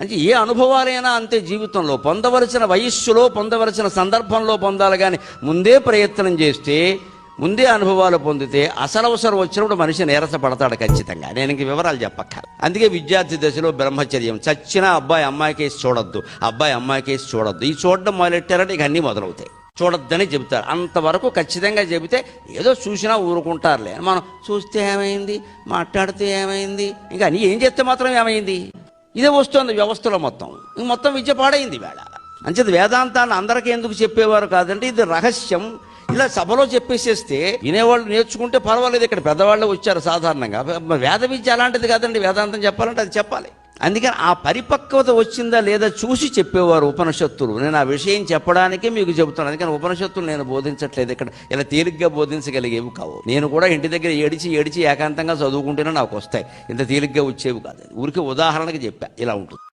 అంటే ఏ అనుభవాలైనా అంతే జీవితంలో పొందవలసిన వయస్సులో పొందవలసిన సందర్భంలో పొందాలి కానీ ముందే ప్రయత్నం చేస్తే ముందే అనుభవాలు పొందితే అసలవసరం వచ్చినప్పుడు మనిషి నీరస పడతాడు ఖచ్చితంగా. నేను ఇంక వివరాలు చెప్పక్క. అందుకే విద్యార్థి దశలో బ్రహ్మచర్యం. చచ్చిన అబ్బాయి అమ్మాయి కేసు చూడొద్దు. అబ్బాయి అమ్మాయి కేసు చూడొద్దు. ఈ చూడడం మొదలెట్టారంటే ఇక అన్నీ మొదలవుతాయి. చూడొద్దని చెబుతారు. అంతవరకు ఖచ్చితంగా చెబితే ఏదో చూసినా ఊరుకుంటారులే. మనం చూస్తే ఏమైంది? మాట్లాడితే ఏమైంది? ఇంకా నీ ఏం చేస్తే మాత్రం ఏమైంది? ఇదే వస్తుంది వ్యవస్థలో మొత్తం. మొత్తం విద్య పాడైంది వేళ అంచేది వేదాంతాన్ని అందరికీ ఎందుకు చెప్పేవారు కాదంటే ఇది రహస్యం. ఇలా సభలో చెప్పేసేస్తే వినేవాళ్ళు నేర్చుకుంటే పర్వాలేదు ఇక్కడ పెద్దవాళ్ళు వచ్చారు సాధారణంగా. వేద విద్య అలాంటిది కాదండి వేదాంతం చెప్పాలంటే అది చెప్పాలి. అందుకని ఆ పరిపక్వత వచ్చిందా లేదా చూసి చెప్పేవారు ఉపనిషత్తులు. నేను ఆ విషయం చెప్పడానికే మీకు చెబుతున్నాను. అందుకని ఉపనిషత్తులు నేను బోధించట్లేదు ఇక్కడ. ఇలా తేలిగ్గా బోధించగలిగేవి కావు. నేను కూడా ఇంటి దగ్గర ఏడిచి ఏడిచి ఏకాంతంగా చదువుకుంటేనే నాకు వస్తాయి. ఇంత తేలిగ్గా వచ్చేవి కాదు. ఊరికి ఉదాహరణకి చెప్పా. ఇలా ఉంటుంది.